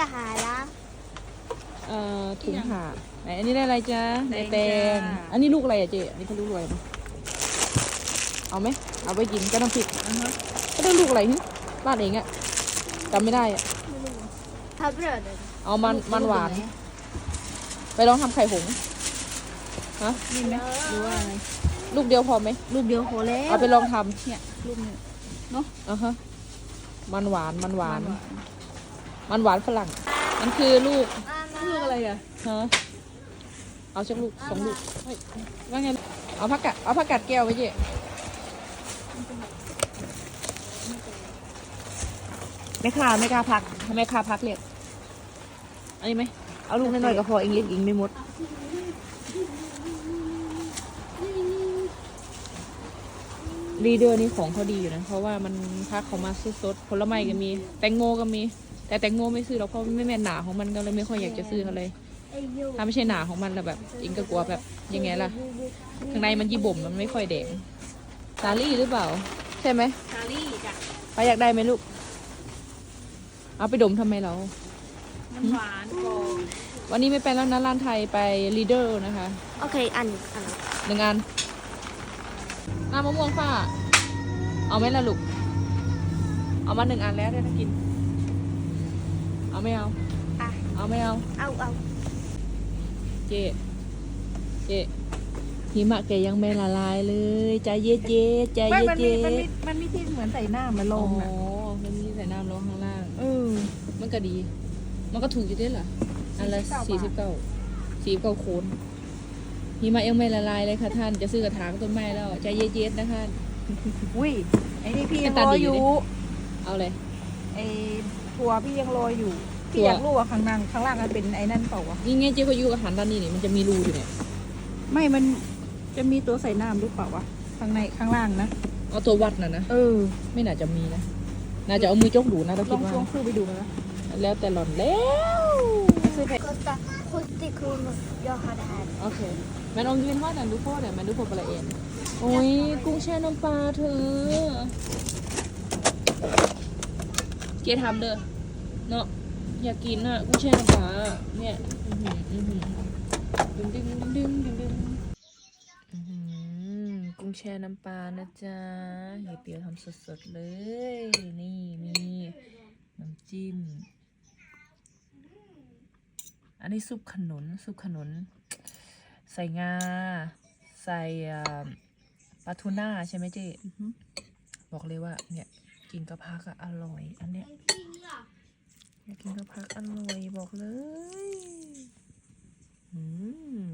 จะหาละเอ่อถุงผ่าไหนอันนี้ได้อะไรจ๊ะแตได้งแตงจ้าอันนี้ลูกอะไรอะเจ๊อันนี้เขาลูกอะไรนะเอาไหมเอาไปกินก็น้ำพริกอ่าฮะก็ได้ลูกอะไรฮึบ้านเองอะจำไม่ได้อะทับเรือเลยเอามันมันหวานลูกไหไปลองทำไข่หงส์ฮะนี่ไหมหรือว่าอะไรลูกเดียวพอไหมลูกเดียวพอแล้วเอาไปลองทำเนี่ยลูกเนี่ยอะฮะมันหวานมันหวาน มันหวานฝรั่ง มันคือลูก ลูกอะไรอะฮะเอาชักลูกสองลูกเฮ้ยว่าไง เอาผักกาดเอาผักกาดแก้วไปเจ๊แม่ค้าแม่ค้าพักแม่ค้าพักเรียกอันนี้ไหมเอาลูกน้อยๆก็พอเองเลี้ยงเองไม่มดรีเดอร์นี่ของเขาดีอยู่นะ เพราะว่ามันพักเขามาสดๆผลไม้ก็มี แตงโมก็มี แต่แตงโมไม่ซื้อหรอกเพราะไม่แม่นหนาของมันก็เลยไม่ค่อยอยากจะซื้อเขาเลยไอ้ยูถ้าไม่ใช่หนาของมันแล้วแบบอิงก็กลัวแบบยังไงล่ะข้างในมันยี่บ่มมันไม่ค่อยแดงสาลี่หรือเปล่า ใช่ไหมชาลี่จ้ะไปอยากได้ไหมลูก เอาไปดมทำไมเรามันหวานกรอบวันนี้ไม่ไปแล้วนะร้านไทยไปลีเดอร์นะคะ โอเคอันอันหนึ่งอันน้ำมะม่วงฝ้า เอาไหมล่ะลูก เอามาหนึ่งอันแล้วได้ถ้ากิน เอาไม่เอาอะเอาไม่เอาเอาเอาเจเจหิมะแกยังไม่ละลายเลย ใจเย็นเย็นใจไม่เย็นมันเย็มีมันมีมันมีที่เหมือนใส่หน้ามาลงอ๋อะอมันมีใส่น้ำลงข้างล่าง เออ มันก็ดี มันก็ถูกอยู่ด้วยเหรออันละสี่สิบเก้าสี่เก้าโคนหิมะยังไม่ละลายเลยค่ะท่าน จะซื้อกระถางต้นไม้แล้ว ใจเย็นๆนะคะ อุ้ยไอ้นี่พี่ยังหน้ารตาอดีอยู่ดิเอาเลยไอ้ ทัวพี่ยังรออยู่ถั่พี่วอยากรู้ว่าข้างล่างข้างล่างมันเป็นไอ้นั่นเปล่าวะนี่ไงเจ๊ก็อยู่กับหันด้านนี้นี่มันจะมีรูอยู่เนี่ยไม่มันจะมีตัวใส่น้ำหรือเปล่าวะข้างในข้างล่างนะเอาตัววัดน่ะนะเออ ไม่น่าจะมีนะน่าจะเอามือจกดูนะเราลคิอดงว่าลองซื้อไปดูนะแล้วแต่หล่อนแล้วซื้อไปก็ตาคนที่คุณยอฮัดฮัดโอเคแมันเอายืนทอดแต่ดูโฟแต่มันดูโฟปลาเอ็นโอ้ยกุ้งแช่น้ำปลาเธอ เจ๊ทำเด้อเนาะอยากกินอะกุ้งแช่น้ำปลาเนี่ยอื้อหืออื้อหือดึงดึงดึงดึงดึงดึงอื้อหือกุ้งแช่น้ำปลานะจ๊ะเฮียเปียวทำสดๆเลย นี่มีน้ำจิ้ม อันนี้ซุปขนุนซุปขนุน ใส่งา ใส่เอ่อปลาทูน่าใช่ไหมเจ๊บอกเลยว่าเนี่ย กินกะบพักอะอร่อยอันเนี้ยอยากกินกะบพักอร่อยบอกเลยอืม